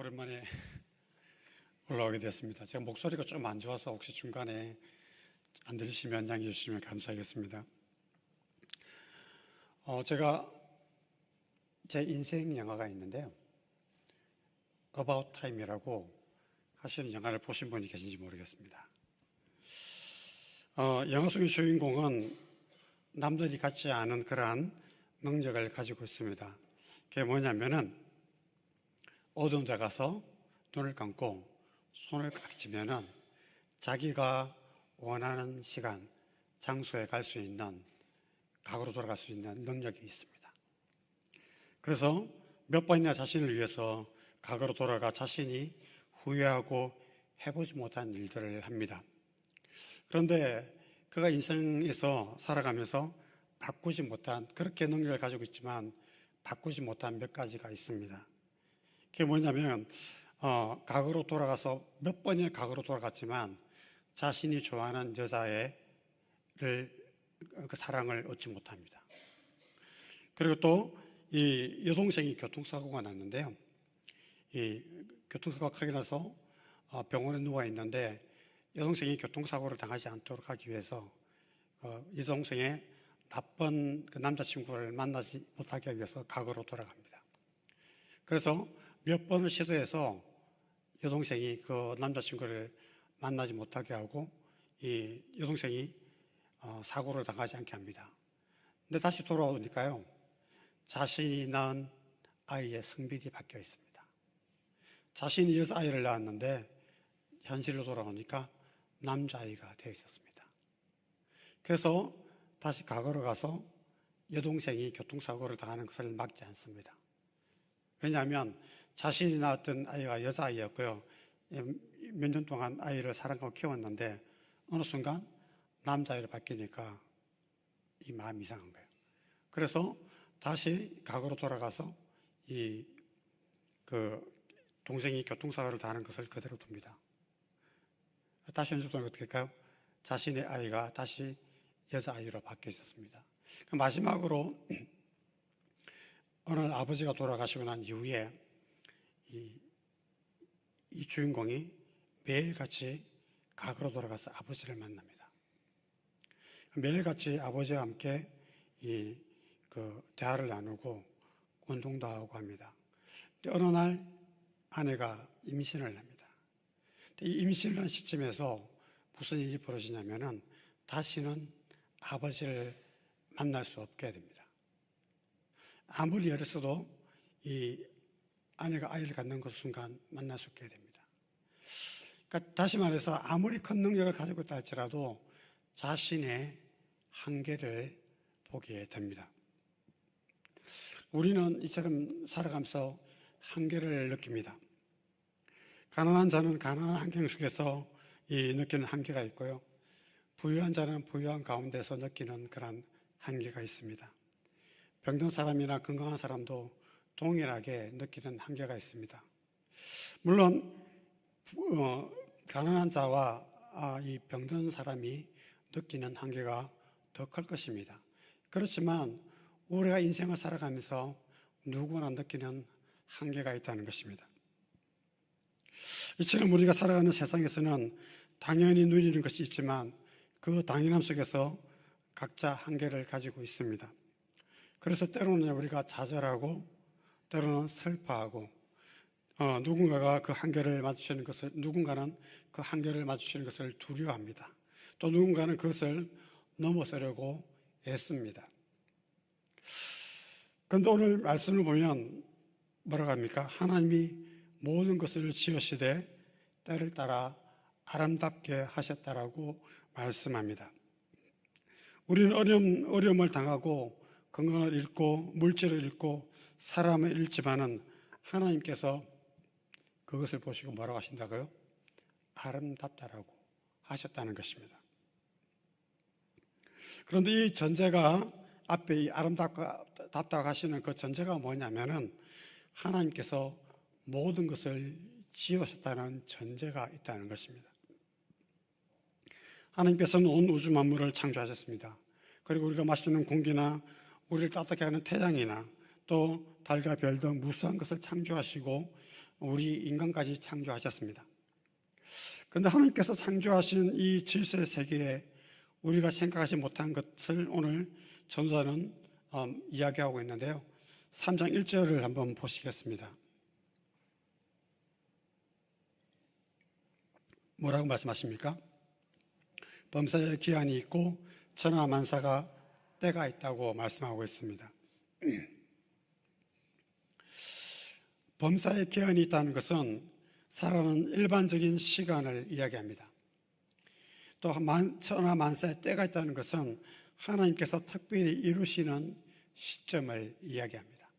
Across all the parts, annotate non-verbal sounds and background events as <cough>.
오랜만에 <laughs> 올라오게 됐습니다. 제가 목소리가 좀 안 좋아서 혹시 중간에 안 들으시면 양해해 주시면 감사하겠습니다. 어, 제가 제 인생 영화가 있는데요. About Time이라고 하시는 영화를 보신 분이 계신지 모르겠습니다. 어, 영화 속의 주인공은 남들이 갖지 않은 그러한 능력을 가지고 있습니다. 그게 뭐냐면은 어두운 데 가서 눈을 감고 손을 깍 쥐면은 자기가 원하는 시간, 장소에 갈 수 있는 과거로 돌아갈 수 있는 능력이 있습니다. 그래서 몇 번이나 자신을 위해서 과거로 돌아가 자신이 후회하고 해보지 못한 일들을 합니다. 그런데 그가 인생에서 살아가면서 바꾸지 못한 그렇게 능력을 가지고 있지만 바꾸지 못한 몇 가지가 있습니다. 그게 뭐냐면 어, 과거로 돌아가서 몇 번이나 과거로 돌아갔지만 자신이 좋아하는 여자애를 그 사랑을 얻지 못합니다. 그리고 또 이 여동생이 교통사고가 났는데요. 이 교통사고가 크게 나서 어, 병원에 누워 있는데 여동생이 교통사고를 당하지 않도록 하기 위해서 어, 여동생의 나쁜 그 남자친구를 만나지 못하게 하기 위해서 과거로 돌아갑니다. 그래서 몇 번을 시도해서 여동생이 그 남자친구를 만나지 못하게 하고 이 여동생이 어, 사고를 당하지 않게 합니다. 근데 다시 돌아오니까요. 자신이 낳은 아이의 성별이 바뀌어 있습니다. 자신이 여자 아이를 낳았는데 현실로 돌아오니까 남자 아이가 되어 있었습니다. 그래서 다시 과거로 가서 여동생이 교통사고를 당하는 것을 막지 않습니다. 왜냐하면 자신이 낳았던 아이가 여자아이였고요. 몇 년 동안 아이를 사랑하고 키웠는데 어느 순간 남자아이로 바뀌니까 이 마음이 이상한 거예요. 그래서 다시 과거로 돌아가서 이 그 동생이 교통사고를 당하는 것을 그대로 둡니다. 다시 돌아 어떻게 할까요? 자신의 아이가 다시 여자아이로 바뀌어 있었습니다. 마지막으로 <clears throat> 어느 날 아버지가 돌아가시고 난 이후에 이, 이 주인공이 매일같이 과거로 돌아가서 아버지를 만납니다. 매일같이 아버지와 함께 이, 그, 대화를 나누고 운동도 하고 합니다. 어느 날 아내가 임신을 합니다. 이 임신을 한 시점에서 무슨 일이 벌어지냐면은 다시는 아버지를 만날 수 없게 됩니다. 아무리 어렸어도 이 아내가 아이를 갖는 그 순간 수 없게 됩니다. 그러니까 다시 말해서 아무리 큰 능력을 가지고 있다 할지라도 자신의 한계를 보게 됩니다. 우리는 이처럼 살아가면서 한계를 느낍니다. 가난한 자는 가난한 환경 속에서 이 느끼는 한계가 있고요. 부유한 자는 부유한 가운데서 느끼는 그런 한계가 있습니다. 병든 사람이나 건강한 사람도 동일하게 느끼는 한계가 있습니다. 물론 어, 가난한 자와 아, 이 병든 사람이 느끼는 한계가 더 클 것입니다. 그렇지만 우리가 인생을 살아가면서 누구나 느끼는 한계가 있다는 것입니다. 이처럼 우리가 살아가는 세상에서는 당연히 누리는 것이 있지만 그 당연함 속에서 각자 한계를 가지고 있습니다. 그래서 때로는 우리가 좌절하고 때로는 슬퍼하고 어, 누군가가 그 한계를 맞추시는 것을 누군가는 그 한계를 맞추시는 것을 두려워합니다. 또 누군가는 그것을 넘어서려고 애씁니다. 그런데 오늘 말씀을 보면 뭐라고 합니까? 하나님이 모든 것을 지으시되 때를 따라 아름답게 하셨다라고 말씀합니다. 우리는 어려움, 어려움을 당하고 건강을 잃고 물질을 잃고 사람을 잃지만은 하나님께서 그것을 보시고 뭐라고 하신다고요? 아름답다라고 하셨다는 것입니다. 그런데 이 전제가 앞에 이 아름답다고 하시는 그 전제가 뭐냐면은 하나님께서 모든 것을 지으셨다는 전제가 있다는 것입니다. 하나님께서는 온 우주 만물을 창조하셨습니다. 그리고 우리가 마시는 공기나 우리를 따뜻하게 하는 태양이나 또 달과 별 등 무수한 것을 창조하시고 우리 인간까지 창조하셨습니다. 그런데 하나님께서 창조하신 이 질서의 세계에 우리가 생각하지 못한 것을 오늘 전도자는 음, 이야기하고 있는데요. 3장 1절을 한번 보시겠습니다. 뭐라고 말씀하십니까? 범사에 기한이 있고 천하 만사가 때가 있다고 말씀하고 있습니다. <clears throat> 범사에 기한이 있다는 것은 살아가는 일반적인 시간을 이야기합니다. 또 만, 천하 만사에 때가 있다는 것은 하나님께서 특별히 이루시는 시점을 이야기합니다.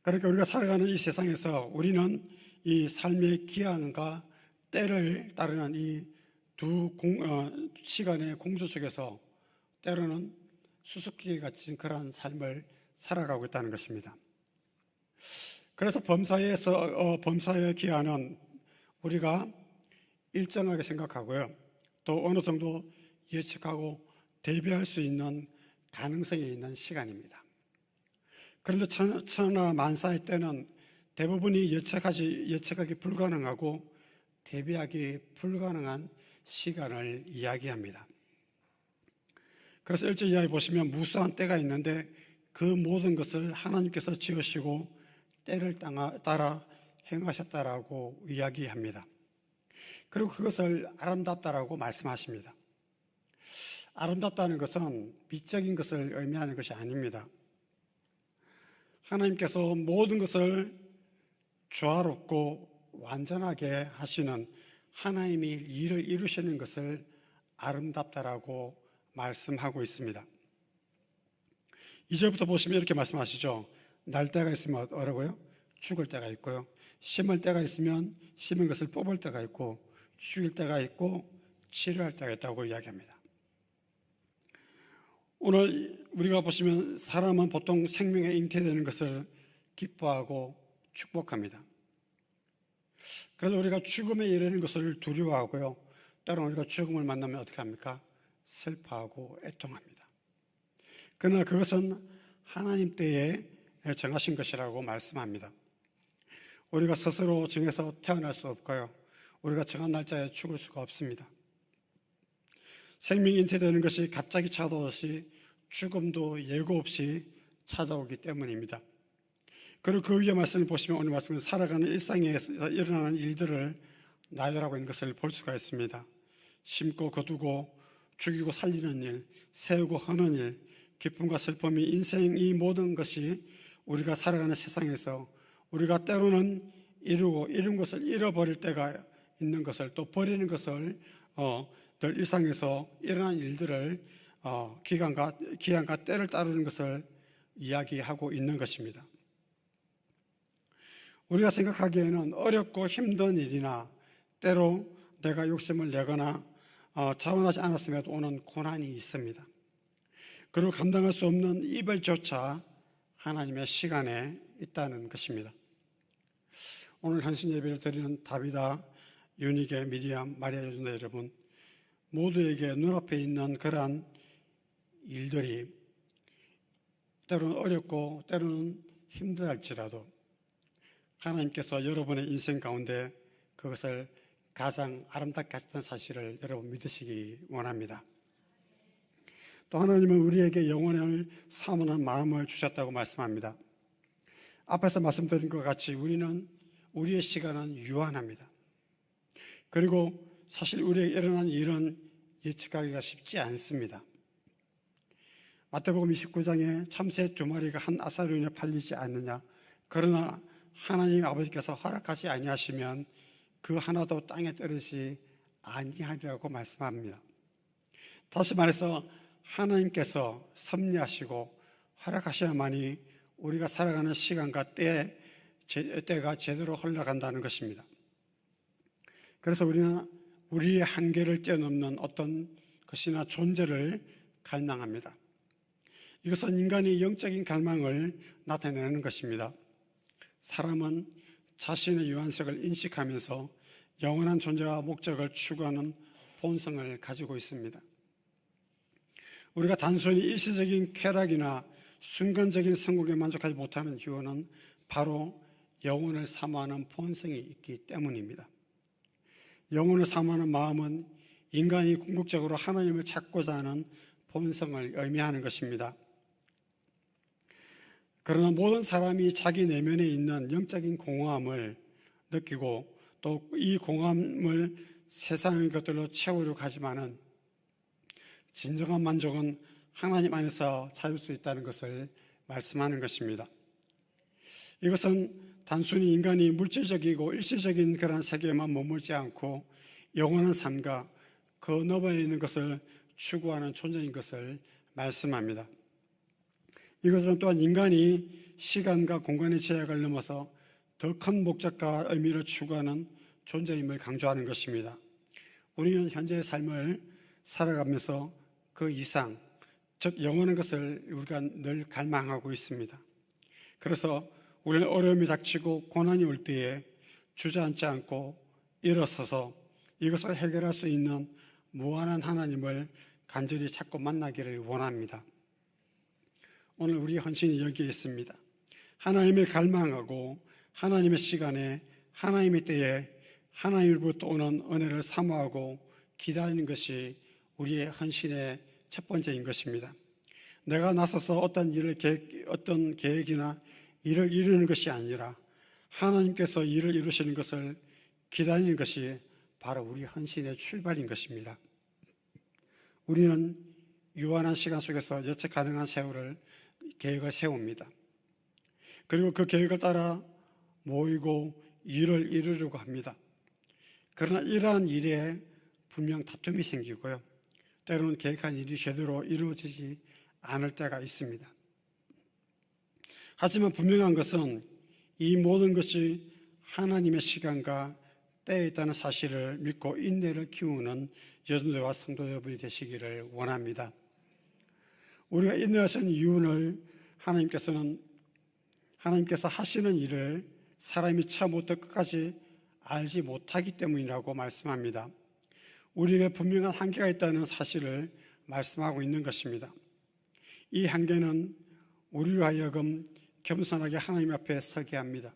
그러니까 우리가 살아가는 이 세상에서 우리는 이 삶의 기한과 때를 따르는 이두 어, 시간의 공조 속에서 때로는 수수께끼 같은 그런 삶을 살아가고 있다는 것입니다. 그래서 범사에서 어, 범사의 기한은 우리가 일정하게 생각하고요. 또 어느 정도 예측하고 대비할 수 있는 가능성이 있는 시간입니다. 그런데 천, 천하 만사의 때는 대부분이 예측하지 예측하기 불가능하고 대비하기 불가능한 시간을 이야기합니다. 그래서 일제 이야기 보시면 무수한 때가 있는데 그 모든 것을 하나님께서 지으시고 때를 따라 행하셨다라고 이야기합니다. 그리고 그것을 아름답다라고 말씀하십니다. 아름답다는 것은 미적인 것을 의미하는 것이 아닙니다. 하나님께서 모든 것을 조화롭고 완전하게 하시는 하나님이 일을 이루시는 것을 아름답다라고 말씀하고 있습니다. 이제부터 보시면 이렇게 말씀하시죠. 날 때가 있으면 어라고요? 죽을 때가 있고요. 심을 때가 있으면 심은 것을 뽑을 때가 있고 죽일 때가 있고 치료할 때가 있다고 이야기합니다. 오늘 우리가 보시면 사람은 보통 생명에 잉태되는 것을 기뻐하고 축복합니다. 그래서 우리가 죽음에 이르는 것을 두려워하고요. 때로는 우리가 죽음을 만나면 어떻게 합니까? 슬퍼하고 애통합니다. 그러나 그것은 하나님 때에 정하신 것이라고 말씀합니다. 우리가 스스로 정해서 태어날 수 없고요. 우리가 정한 날짜에 죽을 수가 없습니다. 생명이 잉태되는 것이 갑자기 찾아오듯이 죽음도 예고 없이 찾아오기 때문입니다. 그리고 그 위에 말씀을 보시면 오늘 말씀은 살아가는 일상에서 일어나는 일들을 나열하고 있는 것을 볼 수가 있습니다. 심고 거두고 죽이고 살리는 일, 세우고 하는 일, 기쁨과 슬픔이 인생 이 모든 것이 우리가 살아가는 세상에서 우리가 때로는 이루고 이룬 것을 잃어버릴 때가 있는 것을 또 버리는 것을 어, 늘 일상에서 일어난 일들을 어, 기간과 기한과 때를 따르는 것을 이야기하고 있는 것입니다. 우리가 생각하기에는 어렵고 힘든 일이나 때로 내가 욕심을 내거나 어, 자원하지 않았음에도 오는 고난이 있습니다. 그리고 감당할 수 없는 이별조차 하나님의 시간에 있다는 것입니다. 오늘 한신 예배를 드리는 다비다, 유니게, 미디암, 마리아 요준다 여러분 모두에게 눈앞에 있는 그러한 일들이 때로는 어렵고 때로는 힘들할지라도 하나님께서 여러분의 인생 가운데 그것을 가장 아름답게 하셨다는 사실을 여러분 믿으시기 원합니다. 또 하나님은 우리에게 영혼을 사모하는 마음을 주셨다고 말씀합니다. 앞에서 말씀드린 것 같이 우리는 우리의 시간은 유한합니다. 그리고 사실 우리에게 일어난 일은 예측하기가 쉽지 않습니다. 마태복음 29장에 참새 두 마리가 한 아사르인에 팔리지 않느냐. 그러나 하나님 아버지께서 허락하지 아니하시면 그 하나도 땅에 떨어지지 아니하리라고 말씀합니다. 다시 말해서 하나님께서 섭리하시고 허락하셔야만이 우리가 살아가는 시간과 때, 때가 제대로 흘러간다는 것입니다. 그래서 우리는 우리의 한계를 뛰어넘는 어떤 것이나 존재를 갈망합니다. 이것은 인간의 영적인 갈망을 나타내는 것입니다. 사람은 자신의 유한색을 인식하면서 영원한 존재와 목적을 추구하는 본성을 가지고 있습니다. 우리가 단순히 일시적인 쾌락이나 순간적인 성공에 만족하지 못하는 이유는 바로 영혼을 사모하는 본성이 있기 때문입니다. 영혼을 사모하는 마음은 인간이 궁극적으로 하나님을 찾고자 하는 본성을 의미하는 것입니다. 그러나 모든 사람이 자기 내면에 있는 영적인 공허함을 느끼고 또 이 공허함을 세상의 것들로 채우려고 하지만은 진정한 만족은 하나님 안에서 찾을 수 있다는 것을 말씀하는 것입니다. 이것은 단순히 인간이 물질적이고 일시적인 그런 세계에만 머물지 않고 영원한 삶과 그 너머에 있는 것을 추구하는 존재인 것을 말씀합니다. 이것은 또한 인간이 시간과 공간의 제약을 넘어서 더 큰 목적과 의미를 추구하는 존재임을 강조하는 것입니다. 우리는 현재의 삶을 살아가면서 그 이상, 즉 영원한 것을 우리가 늘 갈망하고 있습니다. 그래서 우리는 어려움이 닥치고 고난이 올 때에 주저앉지 않고 일어서서 이것을 해결할 수 있는 무한한 하나님을 간절히 찾고 만나기를 원합니다. 오늘 우리 헌신이 여기에 있습니다. 하나님을 갈망하고 하나님의 시간에 하나님의 때에 하나님으로부터 오는 은혜를 사모하고 기다리는 것이 우리의 헌신의 첫 번째인 것입니다. 내가 나서서 어떤 일을 계획, 어떤 계획이나 일을 이루는 것이 아니라 하나님께서 일을 이루시는 것을 기다리는 것이 바로 우리 헌신의 출발인 것입니다. 우리는 유한한 시간 속에서 예측 가능한 세월을 계획을 세웁니다. 그리고 그 계획을 따라 모이고 일을 이루려고 합니다. 그러나 이러한 일에 분명 다툼이 생기고요. 때로는 계획한 일이 제대로 이루어지지 않을 때가 있습니다. 하지만 분명한 것은 이 모든 것이 하나님의 시간과 때에 있다는 사실을 믿고 인내를 키우는 여러분들과 성도 여러분이 되시기를 원합니다. 우리가 인내하신 이유를 하나님께서는 하나님께서 하시는 일을 사람이 처음부터 끝까지 알지 못하기 때문이라고 말씀합니다. 우리에게 분명한 한계가 있다는 사실을 말씀하고 있는 것입니다. 이 한계는 우리로 하여금 겸손하게 하나님 앞에 서게 합니다.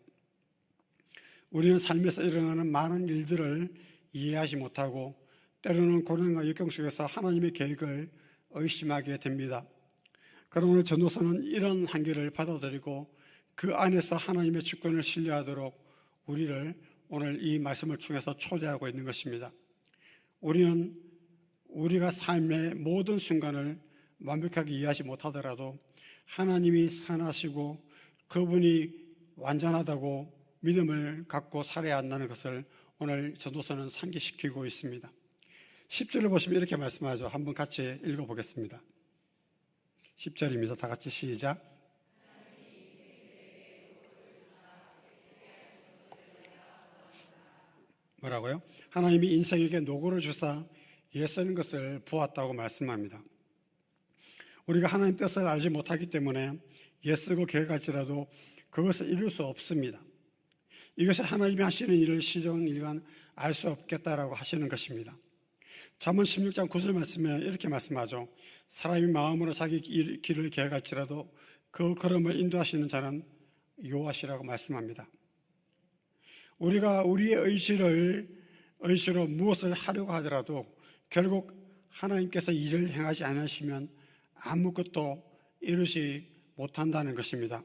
우리는 삶에서 일어나는 많은 일들을 이해하지 못하고 때로는 고난과 역경 속에서 하나님의 계획을 의심하게 됩니다. 그러나 오늘 전도서는 이런 한계를 받아들이고 그 안에서 하나님의 주권을 신뢰하도록 우리를 오늘 이 말씀을 통해서 초대하고 있는 것입니다. 우리는 우리가 삶의 모든 순간을 완벽하게 이해하지 못하더라도 하나님이 선하시고 그분이 완전하다고 믿음을 갖고 살아야 한다는 것을 오늘 전도서는 상기시키고 있습니다. 10절을 보시면 이렇게 말씀하죠. 한번 같이 읽어보겠습니다. 10절입니다. 다 같이 시작. 뭐라고요? 하나님이 인생에게 노고를 주사 애쓰는 것을 보았다고 말씀합니다. 우리가 하나님 뜻을 알지 못하기 때문에 애쓰고 계획할지라도 그것을 이룰 수 없습니다. 이것이 하나님이 하시는 일을 시정일간 알수 없겠다라고 하시는 것입니다. 잠언 16장 9절 말씀에 이렇게 말씀하죠. 사람이 마음으로 자기 길을 계획할지라도 그 걸음을 인도하시는 자는 여호와시라고 말씀합니다. 우리가 우리의 의지를 의지로 무엇을 하려고 하더라도 결국 하나님께서 일을 행하지 않으시면 아무것도 이루지 못한다는 것입니다.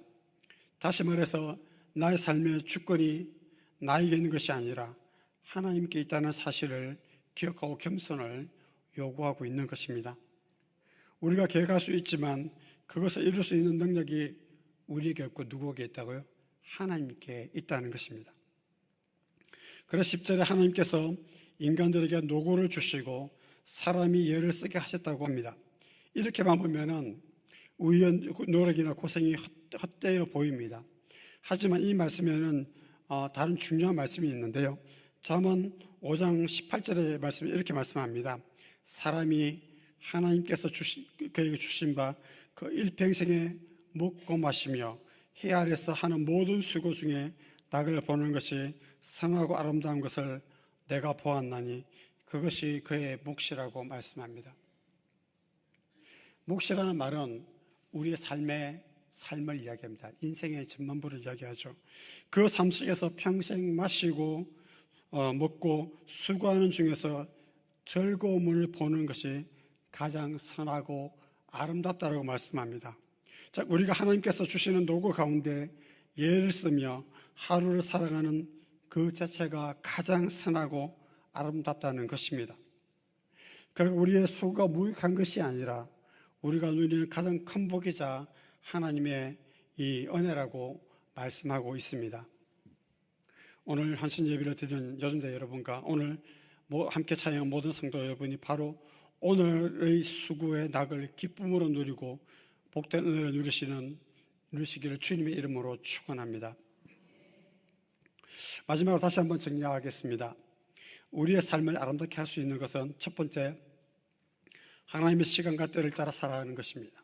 다시 말해서 나의 삶의 주권이 나에게 있는 것이 아니라 하나님께 있다는 사실을 기억하고 겸손을 요구하고 있는 것입니다. 우리가 계획할 수 있지만 그것을 이룰 수 있는 능력이 우리에게 없고 누구에게 있다고요? 하나님께 있다는 것입니다. 그래서 10절에 하나님께서 인간들에게 노고를 주시고 사람이 예를 쓰게 하셨다고 합니다. 이렇게만 보면은 우연 노력이나 고생이 헛되어 보입니다. 하지만 이 말씀에는 어, 다른 중요한 말씀이 있는데요. 잠언 5장 18절의 말씀이 이렇게 말씀합니다. 사람이 하나님께서 주신 그에게 주신 바 그 일평생에 먹고 마시며 해 아래서 하는 모든 수고 중에 낙을 보는 것이 선하고 아름다운 것을 내가 보았나니 그것이 그의 몫이라고 말씀합니다. 몫이라는 말은 우리의 삶의 삶을 이야기합니다. 인생의 전반부를 이야기하죠. 그 삶 속에서 평생 마시고 어, 먹고 수고하는 중에서 즐거움을 보는 것이 가장 선하고 아름답다라고 말씀합니다. 자, 우리가 하나님께서 주시는 도구 가운데 예를 쓰며 하루를 살아가는 그 자체가 가장 선하고 아름답다는 것입니다. 그리고 우리의 수고가 무익한 것이 아니라 우리가 누리는 가장 큰 복이자 하나님의 이 은혜라고 말씀하고 있습니다. 오늘 한신 예비를 드리는 여전대 여러분과 오늘 뭐 함께 찬양한 모든 성도 여러분이 바로 오늘의 수고의 낙을 기쁨으로 누리고 복된 은혜를 누리시는 누리시기를 주님의 이름으로 축원합니다. 마지막으로 다시 한번 정리하겠습니다. 우리의 삶을 아름답게 할 수 있는 것은 첫 번째 하나님의 시간과 때를 따라 살아가는 것입니다.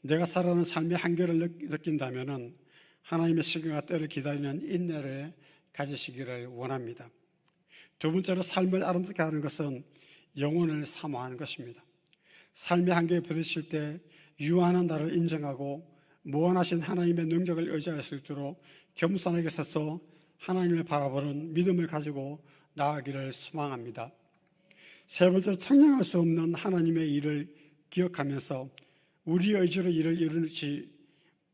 내가 살아가는 삶의 한계를 느낀다면 하나님의 시간과 때를 기다리는 인내를 가지시기를 원합니다. 두 번째로 삶을 아름답게 하는 것은 영혼을 사모하는 것입니다. 삶의 한계에 부딪힐 때 유한한 나를 인정하고 무한하신 하나님의 능력을 의지할 수 있도록 겸손하게 서서 하나님을 바라보는 믿음을 가지고 나아가기를 소망합니다. 세 번째로 청량할 수 없는 하나님의 일을 기억하면서 우리 의지로 일을 이루지,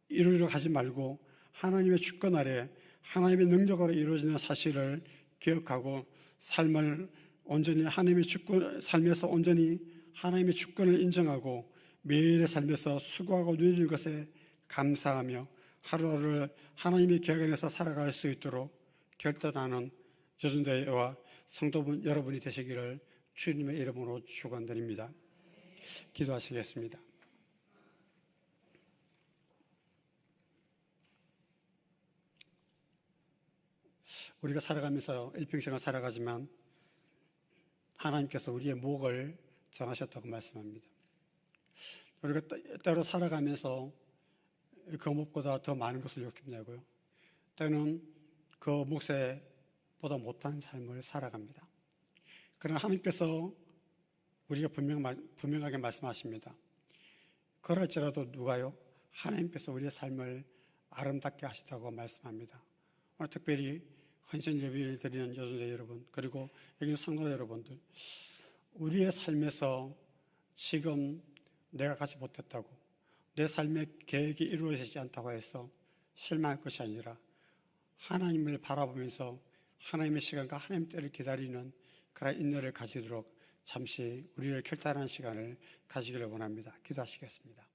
이루려 하지 말고 하나님의 주권 아래 하나님의 능력으로 이루어지는 사실을 기억하고 삶을 온전히 하나님의 주권, 삶에서 온전히 하나님의 주권을 인정하고 매일의 삶에서 수고하고 누리는 것에 감사하며 하루하루를 하나님의 계획 안에서 살아갈 수 있도록 결단하는 여전대와 성도분 여러분이 되시기를 주님의 이름으로 축원드립니다. 기도하시겠습니다. 우리가 살아가면서 일평생을 살아가지만 하나님께서 우리의 목을 정하셨다고 말씀합니다. 우리가 때로 살아가면서 그 목보다 더 많은 것을 욕심내고요. 때는 그 몫에보다 못한 삶을 살아갑니다. 그러나 하나님께서 우리가 분명, 분명하게 말씀하십니다. 그럴지라도 누가요? 하나님께서 우리의 삶을 아름답게 하시다고 말씀합니다. 오늘 특별히 헌신 예배를 드리는 여전자 여러분, 그리고 여기 성도 여러분들, 우리의 삶에서 지금 내가 가지 못했다고, 내 삶의 계획이 이루어지지 않다고 해서 실망할 것이 아니라 하나님을 바라보면서 하나님의 시간과 하나님 때를 기다리는 그런 인내를 가지도록 잠시 우리를 결단하는 시간을 가지기를 원합니다. 기도하시겠습니다.